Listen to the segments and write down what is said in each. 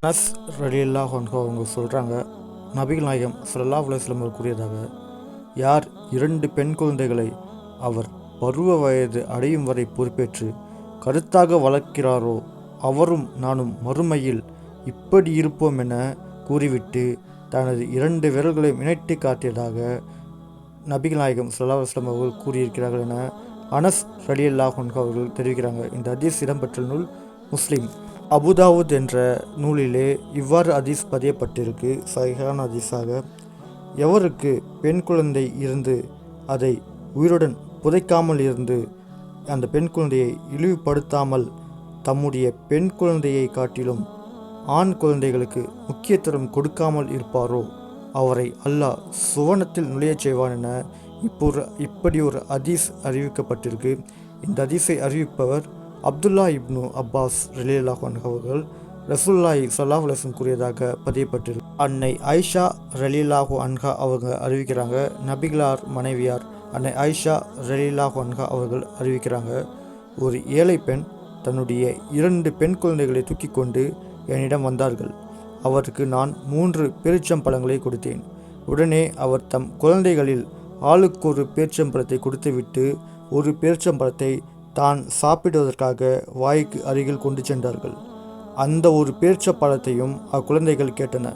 நஸ் ரலியல்லா ஹொன்ஹோ அவங்க சொல்கிறாங்க நபிகள் நாயகம் சல்லா உலகம் அவர் கூறியதாக யார் இரண்டு பெண் குழந்தைகளை அவர் பருவ வயது அடையும் வரை பொறுப்பேற்று கருத்தாக வளர்க்கிறாரோ அவரும் நானும் மறுமையில் இப்படி இருப்போம் என கூறிவிட்டு தனது இரண்டு விரல்களை இணைத்து காட்டியதாக நபிகள் நாயகம் சல்லா அலுவலம் அவர்கள் கூறியிருக்கிறார்கள் என அனஸ் ரலி ஹொன்ஹோ அவர்கள் தெரிவிக்கிறாங்க இந்த ஹதீஸ் இடம்பெற்ற நூல் முஸ்லீம். அபுதாவுத் என்ற நூலிலே இவ்வாறு ஹதீஸ் பதியப்பட்டிருக்கு சைஹான் ஹதீஸாக எவருக்கு பெண் குழந்தை இருந்து அதை உயிருடன் புதைக்காமல் இருந்து அந்த பெண் குழந்தையை இழிவுபடுத்தாமல் தம்முடைய பெண் குழந்தையை காட்டிலும் ஆண் குழந்தைகளுக்கு முக்கியத்துவம் கொடுக்காமல் இருப்பாரோ? அவரை அல்லாஹ் சுவனத்தில் நுழையச் செய்வான் என இப்போ ஒரு இப்படி ஒரு ஹதீஸ் அறிவிக்கப்பட்டிருக்கு. இந்த ஹதீஸை அறிவிப்பவர் அப்துல்லா இப்னு அப்பாஸ் ரலியல்லாஹு அன்ஹு அவர்கள். ரசூல்லாய் சல்லாஹ் அலுவலம் கூறியதாக பதியப்பட்டிருக்கு. அன்னை ஐஷா ரலியல்லாஹு அன்ஹா அவங்க அறிவிக்கிறாங்க. நபிகளார் மனைவியார் அன்னை ஆயிஷா ரலியல்லாஹு அன்ஹா அவர்கள் அறிவிக்கிறாங்க. ஒரு ஏழை பெண் தன்னுடைய இரண்டு பெண் குழந்தைகளை தூக்கி கொண்டு என்னிடம் வந்தார்கள். அவருக்கு நான் மூன்று பேரிச்சம்பழங்களை கொடுத்தேன். உடனே அவர் தம் குழந்தைகளில் ஆளுக்கு ஒரு பேரிச்சம்பழத்தை கொடுத்துவிட்டு ஒரு பேரிச்சம்பழத்தை தான் சாப்பிடுவதற்காக வாய்க்கு அருகில் கொண்டு சென்றார்கள். அந்த ஒரு பேரிச்சப்பழத்தையும் அக்குழந்தைகள் கேட்டன.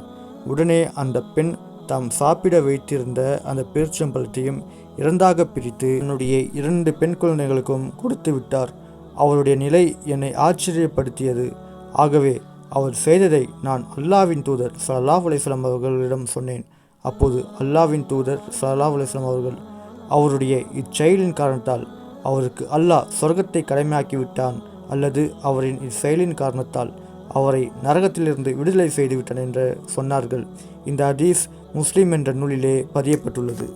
உடனே அந்த பெண் தாம் சாப்பிட வைத்திருந்த அந்த பேரிச்சம்பழத்தையும் இரண்டாக பிரித்து என்னுடைய இரண்டு பெண் குழந்தைகளுக்கும் கொடுத்து விட்டார். அவருடைய நிலை என்னை ஆச்சரியப்படுத்தியது. ஆகவே அவர் செய்ததை நான் அல்லாவின் தூதர் சல்லாஹ் அலிஸ்லாம் அவர்களிடம் சொன்னேன். அப்போது அல்லாவின் தூதர் சல்லாஹ் அலுவலாம் அவர்கள் அவருடைய இச்செயலின் காரணத்தால் அவருக்கு அல்லாஹ் சொர்க்கத்தை கடமையாக்கி விட்டான் அல்லது அவரின் இச்செயலின் காரணத்தால் அவரை நரகத்திலிருந்து விடுதலை செய்துவிட்டான் என்று சொன்னார்கள். இந்த ஹதீஸ் முஸ்லீம் என்ற நூலிலே பதியப்பட்டுள்ளது.